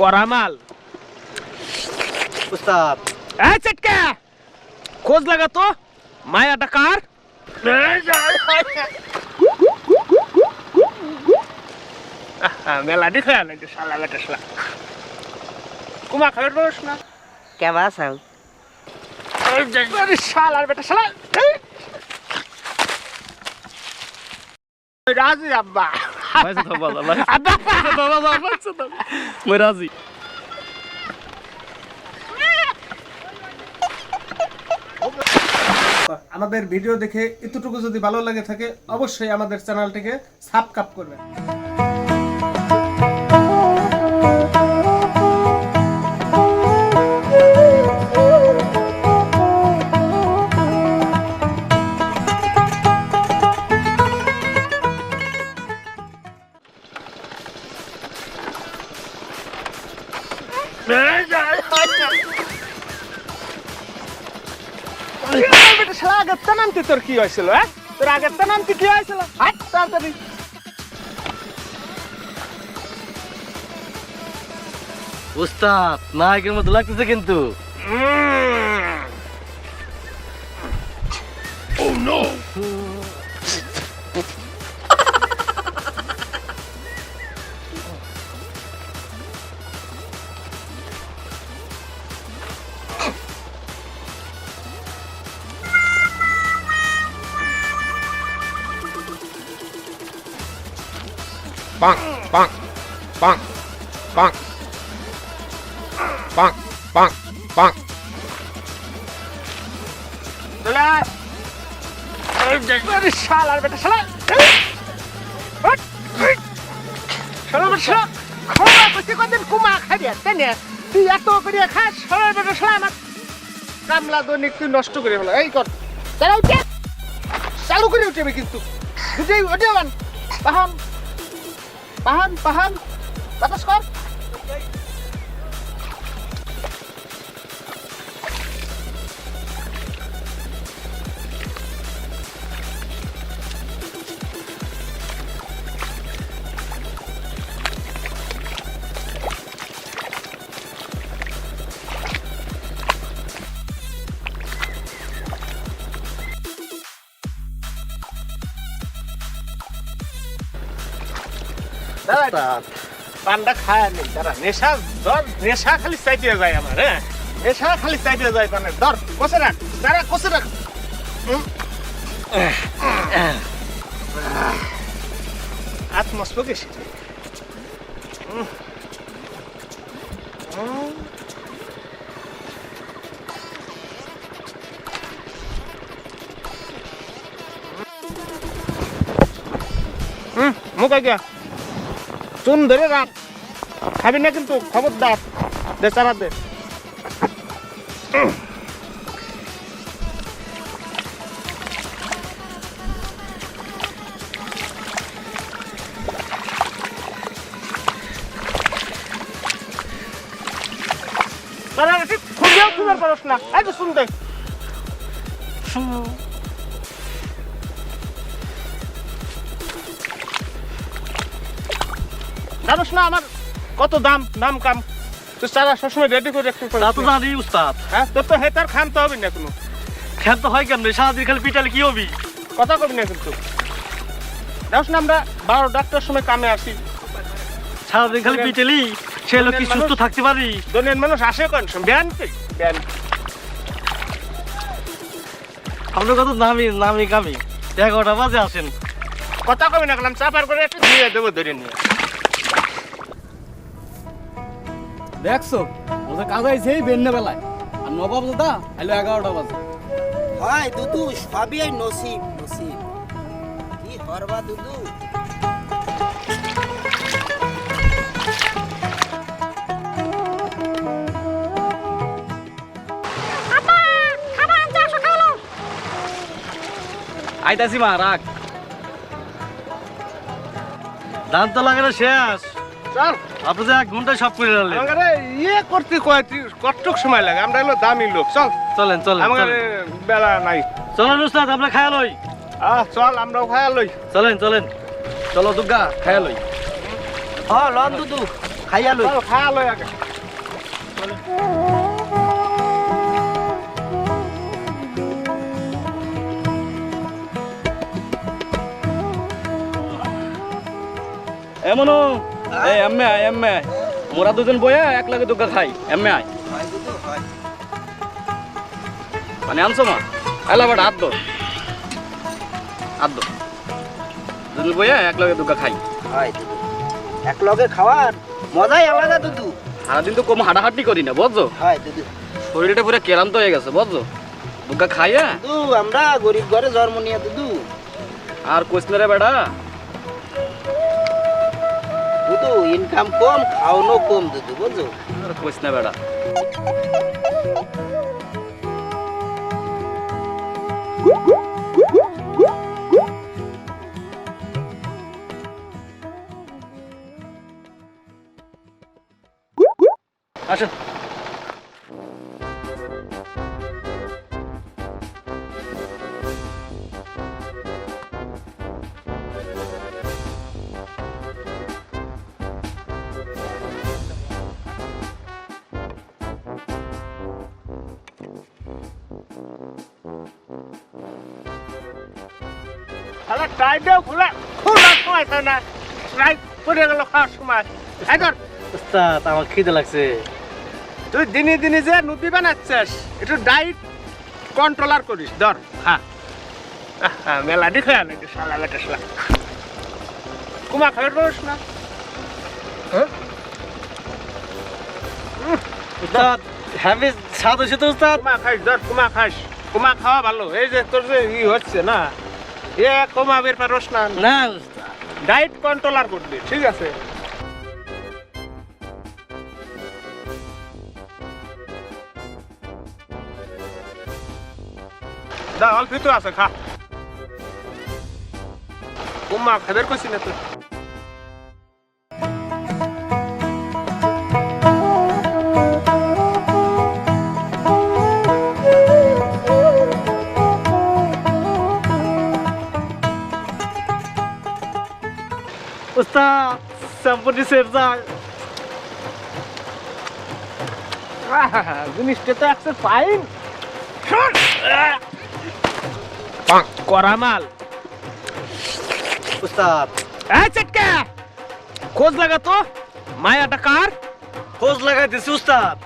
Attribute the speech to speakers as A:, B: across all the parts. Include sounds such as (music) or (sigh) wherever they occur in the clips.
A: করামাল।
B: উস্তাদ।
A: এই চটকা খোঁজ লাগা তো মায়াটা কার? মেলা দেখে না যে শালা বেটা শালা। কুমা খাবে রোস না
B: কেমন
A: আরে শালার বেটা শালা। রাজি আব্বা আব্বা
C: মই রাজি
D: আমাদের ভিডিও দেখে এতটুকু যদি ভালো লাগে থাকে অবশ্যই আমাদের চ্যানেলটিকে সাবস্ক্রাইব করবেন।
A: তোর কি হয়েছিল হ্যাঁ? তোর আগের তানান্তি কি হয়েছিল? হাট তাড়াতাড়ি।
C: উস্তাদ নায়কের মতো লাগতেছে কিন্তু।
A: এই! শালার বেটা শালা। খাওয়া করতে কদিন কুমা খাবি তাই বেটা কামলা দৈনিক তুই নষ্ট করে ফেলা। এই কর। চালা চালু করে উঠবে কিন্তু। Pahan, pahan. Batas, Kor. দাদা পান্ডা খায় নেই দাদা নেশা ধর নেশা খালি চাইতে যায় আমার হ্যাঁ নেশা খালি চাইতে যায় মানে ধর কষে রাখ দাঁড়া কষে রাখ। উম। হুম মুখে গিয়া চুন ধরে রাখ খাবি না কিন্তু, খবরদার দে চারা দে খুঁজেও খুঁজে পারস না। এই তো শুন না আমার কত দাম দাম কাম। তুই চারা সবসময় রেডি করে রাখতে
C: তা তো জানি উস্তাদ।
A: হ্যাঁ তোর তো হেতার খানতে হবে না কোনো।
C: তো হয় কেমনে? সারাদিন খালি পিটালে কি হবি?
A: কথা কবি না কিন্তু। না আমরা বারো ডাক্তার সময় কামে আসি।
C: সারাদিন খালি পিটেলি সে লোক কি সুস্থ থাকতে পারি?
A: মানুষ আসে কোন সময়? ব্যান ব্যান।
C: আপনার কত নামি নামি কামি। এগারোটা বাজে আসেন।
A: কথা কবি না চাপার করে একটু দিয়ে দেবো ধরে নিয়ে।
E: দেখছ? ওদের কাজ আইছে এই বেন্নে বেলায়। আর নবাব দাদা আইলো এগারোটা বাজে।
B: হয় দুদু সবই এই নসিব নসিব। কি হরবা দুদু?
E: আইতাছি মা রাখ।
C: ধান তো লাগানো শেষ।
A: চল
C: আপনি যে এক ঘন্টায় সব করে নিলেন
A: আমাকে ইয়ে করতে কয়েকটি কতটুক সময় লাগে আমরা হলো দামি লোক চল।
C: চলেন চলেন চলেন।
A: বেলা নাই।
C: চলেন উস্তাদ আমরা খায়া লই।
A: আহ চল আমরাও খায়া লই।
C: চলেন চলেন।
E: চলো দুর্গা খায়া লই।
B: হ লন দুদু খাইয়া লই।
A: খাওয়া লই আগে।
E: এমনও এই এমএ আয় এমএ আয়। মোরা দুজন বইয়া এক লাগে দুগা খাই। এমএ আয়। মানে আনছো মা? এলা বাট হাত দো হাত দো দুজন বইয়া এক লাগে দুগা খাই।
B: দুদু এক লগে খাওয়ার মজাই আলাদা দুদু
E: সারাদিন তো কম হাঁটাহাঁটি করি না বুঝছ?
B: দুদু
E: শরীরটা পুরো ক্লান্ত হয়ে গেছে বুঝছ? দুগা খাইয়া?
B: দুদু আমরা গরিব ঘরে জন্ম নিয়ে দুদু
E: আর কোচনে রে
B: দুদু ইনকাম কম খাওয়ানো কম দুদু বুঝো
E: আর না বেড়া। আসো।
A: তাহলে টাইটেও খোলা খোলা সময় থাকে না। রাইট পড়ে গেল খাওয়ার সময়।
C: উস্তাদ আমার খিদে লাগছে।
A: তুই দিনে দিনে যে নদী বানাচ্ছিস একটু ডাইট কন্ট্রোলার করিস ধর হ্যাঁ মেলা দেখে আনে একটু সালা বেটা সালা কুমা খাবার পারিস না? হ্যাঁ?
C: উস্তাদ হ্যাপি স্বাদ হয়েছে তো উস্তাদ
A: কুমা খাইস ধর কুমা খাইস। কুমা খাওয়া ভালো। এই যে তোর যে ই হচ্ছে না এ কমা বের পারস না।
C: না
A: ডাইট কন্ট্রোলার করবি। ঠিক আছে। দা অল্প তো আছে খা। কুম্মা খাবার কইছি না তুই?
C: সম্পত্তি সেট
A: জিনিসটা তো একটা ফাইন করা মাল।
C: উস্তাদ।
A: এই চটকা খোঁজ লাগা তো? মায়াটা কার?
C: খোঁজ লাগাইতেছি উস্তাদ।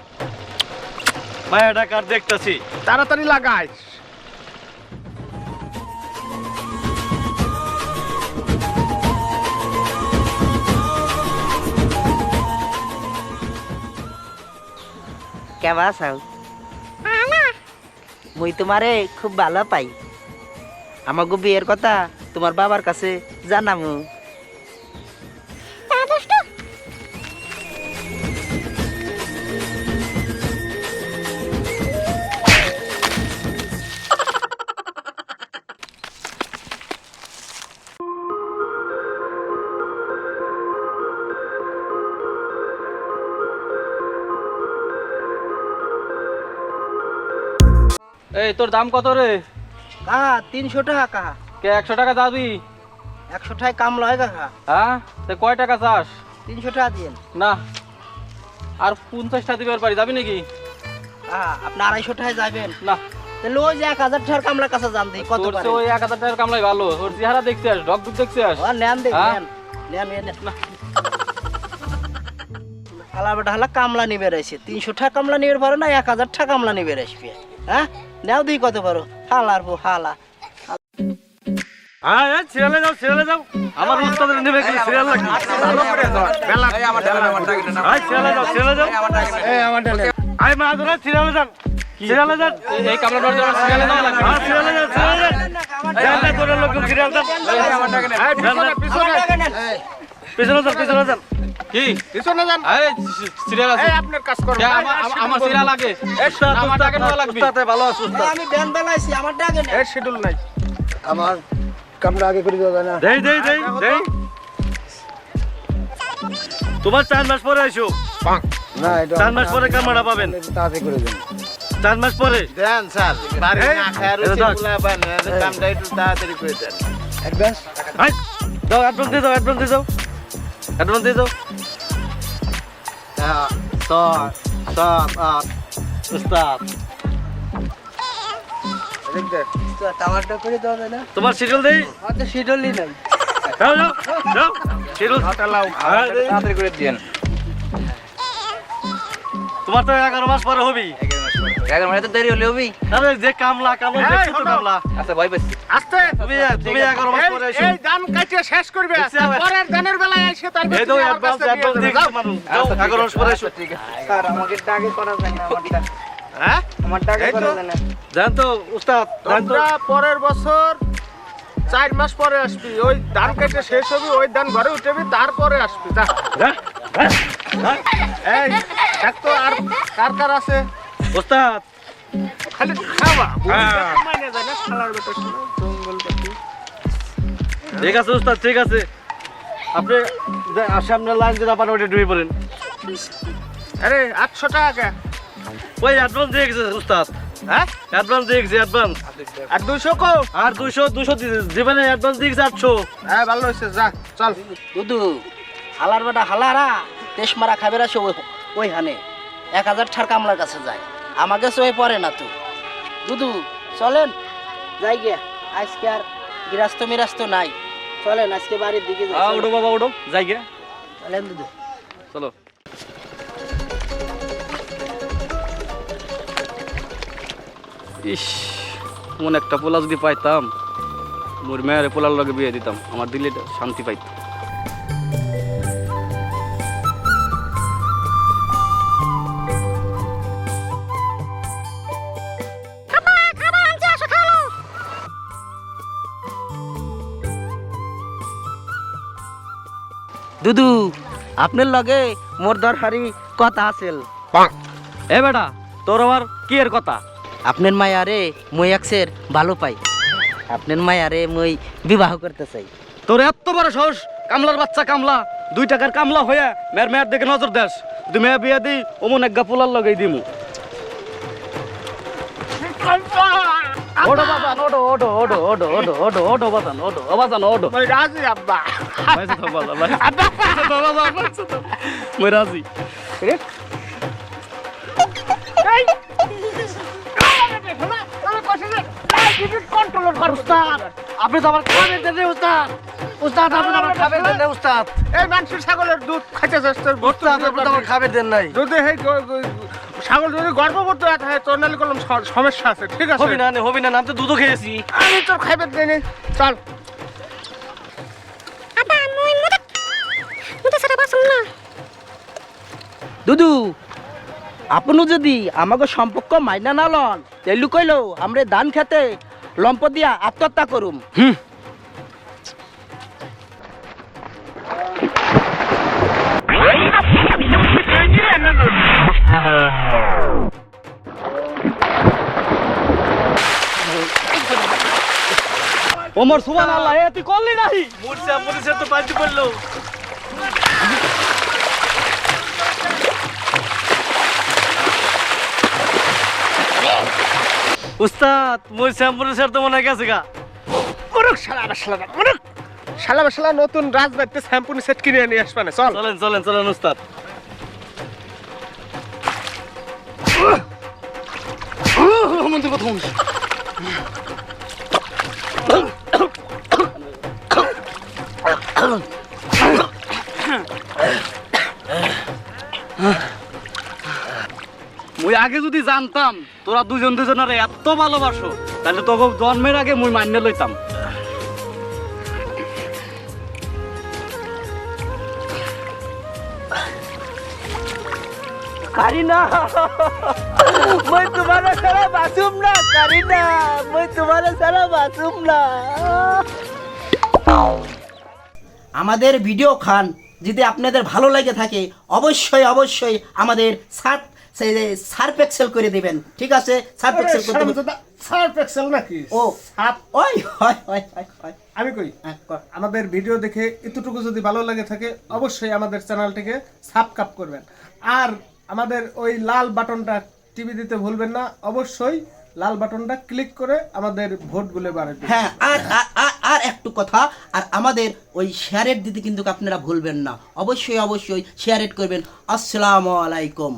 C: মায়া ডাকার দেখতেছি।
A: তাড়াতাড়ি লাগাইস।
B: কেমন আছো? মুই তোমারে খুব ভালো পাই। আমাকে বিয়ের কথা তোমার বাবার কাছে জানামু।
E: এই তোর দাম কত রে?
B: কা তিনশো টাকা কা
E: কে একশো টাকা যাবি?
B: একশো টাকা কাম লয় কাহা
E: হ্যাঁ? তে কয় টাকা চাস?
B: তিনশো টাকা দিন
E: না। আর পঞ্চাশটা দিবার পারি যাবি নাকি?
B: আপনি আড়াইশো টাকায় যাবেন
E: না।
B: তাহলে ওই যে এক হাজার টাকার কামলার কাছে জান দিই কত পারে।
E: ওই এক হাজার টাকার কামলাই ভালো। ওর চেহারা দেখতে আস ডগ ডুগ দেখতে আস।
B: ও নেন দেখ
E: হ্যাঁ?
B: নেন। নেন নেন নেন। না। হালা বেটা হালা কামলা নিবে রয়েছে তিনশো টাকা কামলা নিবে পারো না এক হাজার টাকা কামলা নিবে আসবে হ্যাঁ? নেও দিই কত পারো হালার বউ হালা
C: হ্যাঁ হ্যাঁ সিরিয়ালে যাও সিরিয়ালে যাও আমার উস্তাদের নেবে কি সিরিয়াল লাগবে হ্যাঁ যাও যাও মা ধরে সিরিয়ালে যান সিরিয়ালে যান
E: এই- কামলা ডর জন্য সিরিয়ালে যাওয়া লাগবে
C: হ্যাঁ সিরিয়ালে যান সিরিয়ালে যান যান না লোক সিরিয়াল যান
A: এই, পিছনে পিছনে
C: পিছনে যান পিছনে যান
E: কি?
A: পিছনে যান।
E: আরে সিরিয়াল আছে।
A: এই আপনার কাজ করুন
E: কে, আমার আমার- আমার সিরিয়াল আগে।
C: উস্তাদ
E: আমার টাকা নেওয়া লাগবে।
C: উস্তাদে ভালো আছে
B: আমি ব্যান বেলাইছি আমার ডাকে
A: এর শিডিউল নাই।
C: দেই দেই দেই দেই। তোমার চার মাস পরে আইসো। চার মাস পরে কামাটা পাবেন? চার মাস পরে?
A: Then sir. বাড়ি না খায়
C: এটা দাও।
A: কামটা একটু তাড়াতাড়ি করে দেন।
C: দাও অ্যাডভান্স দিয়ে দাও অ্যাডভান্স দিয়ে দাও। অ্যাডভান্স দিয়ে দাও।
B: করে দেওয়া যায় না
C: তোমার শিডিউল দেই
B: শিডলি নাই
C: তোমার তো এগারো মাস পরে হবি।
E: এগারো মিনিট দেরি হলে হবি।
C: আরে যে কামলা কামলা
A: এই,
C: তো কামলা?
E: আচ্ছা ভয় পাচ্ছি
A: আস্তে।
C: তুমি তুমি এগারো মাস পরে এসো।
A: এই ধান কাটিয়ে শেষ করবে। পরের ধানের বেলায় এসে তার
C: এই
A: ভিতরে
C: অ্যাডভান্স অ্যাডভান্স দিয়ে
A: যাও।
C: মানুষ। এগারো মাস পরে এসো
E: ঠিক আছে।
B: স্যার আমাকে ডাকে করা যায় না আমারটা
A: হ্যাঁ?
B: আমার ডাকে
A: এই তো।
B: করা যায় না
C: জান তো উস্তাদ
A: তোমরা পরের বছর চার মাস পরে আসবি। ওই ধান কেটে শেষ হবি ওই ধান ঘরে উঠবি তারপরে আসবি। যা।
C: হ্যাঁ? হ্যাঁ?
A: এই তো আর কার কার আছে।
C: উস্তাদ
A: খালি খাওয়া।
C: হ্যাঁ।
A: মানে যায় না শালার বেটা জঙ্গল পাখি।
C: ঠিক আছে উস্তাদ ঠিক আছে। আপনি যে সামনে লাইন যেটা পান ওইটা ডুবে পড়েন।
A: আরে আটশো টাকা
C: ওই অ্যাডভান্স দিয়ে গেছে উস্তাদ
A: হ্যাঁ?
C: অ্যাডভান্স দিয়ে গেছে অ্যাডভান্স
A: আর দুশো কো?
C: আর দুশো দুশো দিবেন অ্যাডভান্স দিয়ে গেছে আটশো।
A: হ্যাঁ ভালো হয়েছে যা চল।
B: দুদু হালার বেটা হালারা তেস মারা খাবে আসে ওই ওই হানে এক হাজার ঠার কামলার কাছে যায়। আমাকে সই পড়ে না তো দুদু চলেন। যাই গিয়া। আজকে আর গৃহস্থ মিরাস্ত নাই। চলেন আজকে বাড়ির দিকে যাই
C: হ্যাঁ বাবা ওঠো যাই গে
B: চলেন দুদু
C: চলো। ইস মন একটা পোলা যদি পাইতাম মোর মেয়ের পোলার লগে বিয়ে দিতাম আমার দিলে শান্তি পাইত।
B: দুদু আপনার লগে মোর দরকারি কথা আছিল।
C: এ বেটা তোর আমার কি এর কথা?
B: আপনার মায়ারে মই একসের ভালো পাই। আপনার মায়ারে মই বিবাহ করতে চাই।
C: তোর এত বড় সাহস কামলার বাচ্চা কামলা দুই টাকার কামলা হয়ে মেয়ের মেয়ের দিকে নজর দেস। তুই মেয়ে বিয়ে দিই ওমন এক গা পোলার লগেই দিমু। ওডো বাজান ওডো ওডো ওডো ওডো ওডো ওডো ওডো বাজান ওডো ও বাজান ওডো
A: রাজি আব্বা।
C: বাজান (laughs) (laughs) পাইছে তো মই রাজি
A: এই! আমি কইছি যে, ডায়াবেটিস কন্ট্রোল কর উস্তাদ।
C: আপনি তো আমার খাবেন দেন উস্তাদ। উস্তাদ আপনি আমার খাবেন দেন উস্তাদ।
A: এই মানুষের ছাগলের দুধ খাইতে চাস তোর ভর্তি
C: উস্তাদ আপনি আমার খাবেন দেন নাই।
A: যদি এই গ- গ- ছাগল যদি গর্ব করতে হয় তোর কোনো সমস্যা আছে ঠিক আছে?
C: হবি না হবি না আমি তো দুধও খেয়েছি।
A: আমি তোর খাইবে দিইনি। চল।
B: দুদু আপনি যদি আমাকে সম্পর্ক মাইনা না লন তেলু কইলো আমরা ধান খেতে লম্প দিয়া আত্মহত্যা করুম।
C: ওমর সুবহান আল্লাহ এ তুই করলি নাই মুরসা মুরসা তো পাল্টি পড়ল। উস্তাদ মই শ্যামপুরের স্যার তো মনে গেছে গা
A: মরুক শালা বাশলা মরুক শালা বাশলা নতুন রাজবাড়িতে শ্যাম্পুনি সেট কিনে নিয়ে আসবে না চল
C: চলেন চলেন চলেন উস্তাদ মুই আগে যদি জানতাম তোরা দুজন দুজনের এত ভালোবাসো তাহলে তোকে জন্মের আগে মুই মান্য লইতাম।
B: কারিনা! মই তোমার সারা বাসুম না কারিনা! মই তোমার সারা বাসুম না। আমাদের ভিডিও খান যদি আপনাদের ভালো লাগে থাকে অবশ্যই অবশ্যই আমাদের সার্ফ সার্ফ এক্সেল করে দিবেন ঠিক আছে? সার্ফ এক্সেল করে দিবেন
A: সার্ফ এক্সেল নাকি?
B: ও
A: সাপ
B: ওই হয় হয়
D: আমি কই?
B: হ্যাঁ,
D: আমাদের ভিডিও দেখে এতটুকু যদি ভালো লাগে থাকে অবশ্যই আমাদের চ্যানেলটিকে সাবস্ক্রাইব করবেন। আর আমাদের ওই লাল বাটনটা টিভি দিতে ভুলবেন না অবশ্যই লাল বাটনটা ক্লিক করে আমাদের ভোটগুলো বাড়াবেন
B: হ্যাঁ আর আর- একটু কথা আর আমাদের ওই শেয়ারেট দিতে কিন্তু আপনারা ভুলবেন না। অবশ্যই অবশ্যই শেয়ারেট করবেন। আসসালামু আলাইকুম।